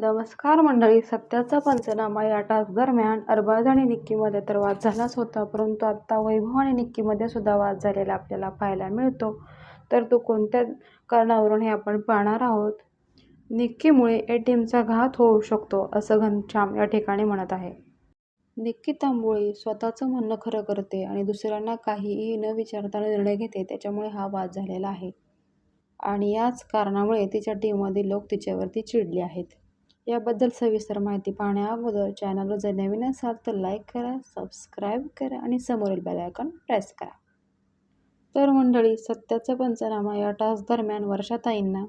नमस्कार मंडळी सत्याचा पंचनामा या टास्क दरम्यान अरबाज आणि निक्कीमध्ये तर वाद झालाच होता परंतु आत्ता वैभव आणि निक्कीमध्ये सुद्धा वाद झालेला आपल्याला पाहायला मिळतो. तर तो कोणत्या कारणावरून हे आपण पाहणार आहोत? निक्कीमुळे ए टी एमचा घात होऊ शकतो असं घनश्याम या ठिकाणी म्हणत आहे. निक्की तांबोळी स्वतःचं म्हणणं खरं करते आणि दुसऱ्यांना काहीही न विचारता निर्णय घेते त्याच्यामुळे हा वाद झालेला आहे. आणि याच कारणामुळे तिच्या टीममधील लोक तिच्यावरती चिडले आहेत. याबद्दल सविस्तर माहिती पाहण्या अगोदर चॅनलवर जर नवीन असाल तर लाईक करा सबस्क्राईब करा आणि समोरील बेलायकॉन प्रेस करा. तर मंडळी सत्याचा पंचनामा या टास्क दरम्यान वर्षाताईंना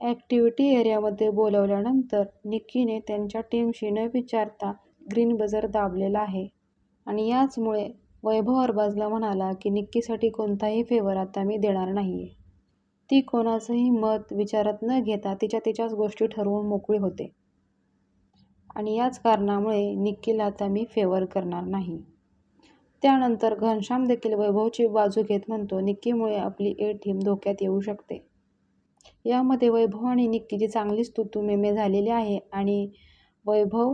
ॲक्टिव्हिटी एरियामध्ये बोलवल्यानंतर निक्कीने त्यांच्या टीमशी न विचारता ग्रीन बजर दाबलेला आहे. आणि याचमुळे वैभव अरबाजला म्हणाला की निक्कीसाठी कोणताही फेवर आता मी देणार नाही आहे ती कोणाचंही मत विचारात न घेता तिच्या तिच्याच गोष्टी ठरवून मोकळी होते. आणि याच कारणामुळे निक्कीला आता मी फेवर करणार नाही. त्यानंतर घनश्याम देखील वैभवची बाजू घेत म्हणतो निक्कीमुळे आपली ए टीम धोक्यात येऊ शकते. यामध्ये वैभव आणि निक्कीची चांगलीच तुतुमेमे झालेली आहे आणि वैभव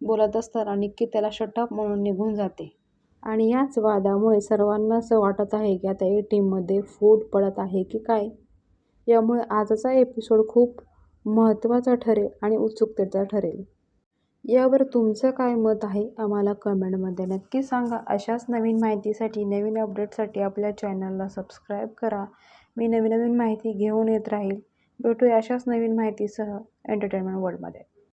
बोलत असताना निक्की त्याला शटअप म्हणून निघून जाते. आणि याच वादामुळे सर्वांना असं वाटत आहे की आता ए टीममध्ये फूट पडत आहे की काय? यामुळे आजचा एपिसोड खूप महत्त्वाचा ठरेल आणि उत्सुकतेचा ठरेल. यावर तुमचं काय मत आहे? आम्हाला कमेंटमध्ये नक्की सांगा. अशाच नवीन माहितीसाठी नवीन अपडेटसाठी आपल्या चॅनलला सबस्क्राईब करा. मी नवीन नवीन माहिती घेऊन येत राहील. भेटूया अशाच नवीन माहितीसह एंटरटेनमेंट वर्ल्डमध्ये